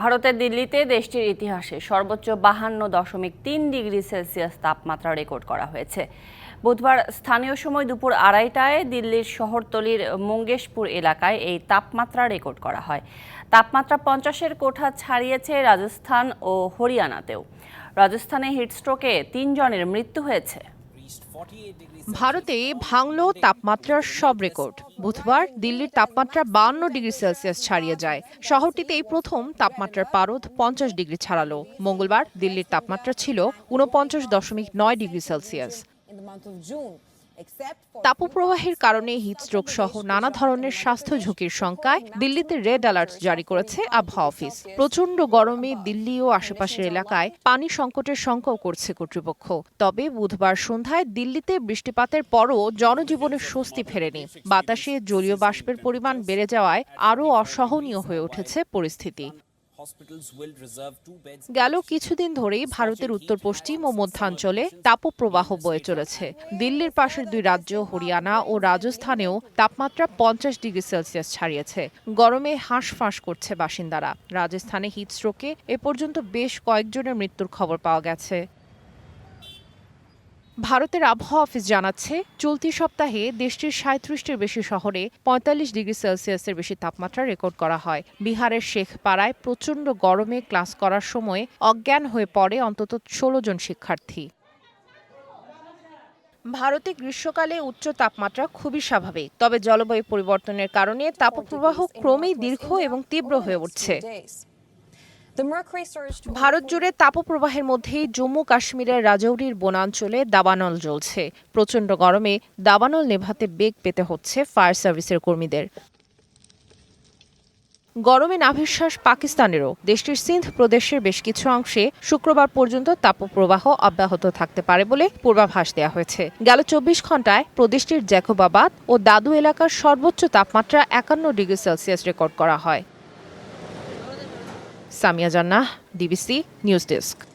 ভারতের দিল্লিতে দেশটির ইতিহাসে সর্বোচ্চ বাহান্ন দশমিক তিন ডিগ্রি সেলসিয়াস তাপমাত্রা রেকর্ড করা হয়েছে। বুধবার স্থানীয় সময় দুপুর আড়াইটায় দিল্লির শহরতলির মঙ্গেশপুর এলাকায় এই তাপমাত্রা রেকর্ড করা হয়। তাপমাত্রা পঞ্চাশের কোঠা ছাড়িয়েছে রাজস্থান ও হরিয়ানাতেও। রাজস্থানে হিটস্ট্রোকে তিনজনের মৃত্যু হয়েছে। ভারতে ভাঙল তাপমাত্রার সব রেকর্ড। বুধবার দিল্লির তাপমাত্রা বান্ন ডিগ্রি সেলসিয়াস ছাড়িয়ে যায়। শহরটিতে এই প্রথম তাপমাত্রার পারদ পঞ্চাশ ডিগ্রি ছাড়ালো। মঙ্গলবার দিল্লির তাপমাত্রা ছিল ঊনপঞ্চাশ দশমিক নয় ডিগ্রি সেলসিয়াস। তাপপ্রবাহের কারণে হিটস্ট্রোক সহ নানা ধরনের স্বাস্থ্য ঝুঁকির শঙ্কায় দিল্লিতে রেড অ্যালার্ট জারি করেছে আবহাওয়া অফিস প্রচণ্ড গরমে দিল্লি ও আশেপাশের এলাকায় পানি সংকটের শঙ্কাও করছে কর্তৃপক্ষ। তবে বুধবার সন্ধ্যায় দিল্লিতে বৃষ্টিপাতের পরও জনজীবনের স্বস্তি ফেরেনি। বাতাসে জলীয় বাষ্পের পরিমাণ বেড়ে যাওয়ায় আরও অসহনীয় হয়ে উঠেছে পরিস্থিতি। গেল কিছুদিন ধরেই ভারতের উত্তর পশ্চিম ও মধ্যাঞ্চলে তাপপ্রবাহ বয়ে চলেছে। দিল্লির পাশের দুই রাজ্য হরিয়ানা ও রাজস্থানেও তাপমাত্রা পঞ্চাশ ডিগ্রি সেলসিয়াস ছাড়িয়েছে। গরমে হাঁসফাঁস করছে বাসিন্দারা। রাজস্থানে হিটস্ট্রোকে এ পর্যন্ত বেশ কয়েকজনের মৃত্যুর খবর পাওয়া গেছে। ভারতের আবহাওয়া অফিস জানাচ্ছে, চলতি সপ্তাহে দেশটির সাঁত্রিশটির বেশি শহরে পঁয়তাল্লিশ ডিগ্রি সেলসিয়াসের বেশি তাপমাত্রা রেকর্ড করা হয়। বিহারের শেখপাড়ায় প্রচণ্ড গরমে ক্লাস করার সময় অজ্ঞান হয়ে পড়ে অন্তত ষোলো জন শিক্ষার্থী। ভারতে গ্রীষ্মকালে উচ্চ তাপমাত্রা খুবই স্বাভাবিক, তবে জলবায়ু পরিবর্তনের কারণে তাপপ্রবাহ ক্রমেই দীর্ঘ এবং তীব্র হয়ে উঠছে। ভারত জুড়ে তাপপ্রবাহের মধ্যেই জম্মু কাশ্মীরের রাজৌরির বনাঞ্চলে দাবানল জ্বলছে। প্রচণ্ড গরমে দাবানল নেভাতে বেগ পেতে হচ্ছে ফায়ার সার্ভিসের কর্মীদের। গরমে নাভিশ্বাস পাকিস্তানেরও। দেশটির সিন্ধ প্রদেশের বেশ কিছু অংশে শুক্রবার পর্যন্ত তাপপ্রবাহ অব্যাহত থাকতে পারে বলে পূর্বাভাস দেওয়া হয়েছে। গেল চব্বিশ ঘন্টায় প্রদেশটির জ্যাকোবাবাদ ও দাদু এলাকার সর্বোচ্চ তাপমাত্রা একান্ন ডিগ্রি সেলসিয়াস রেকর্ড করা হয়। সামিয়া জান্নাহ ডিবিসি নিউজ ডেস্ক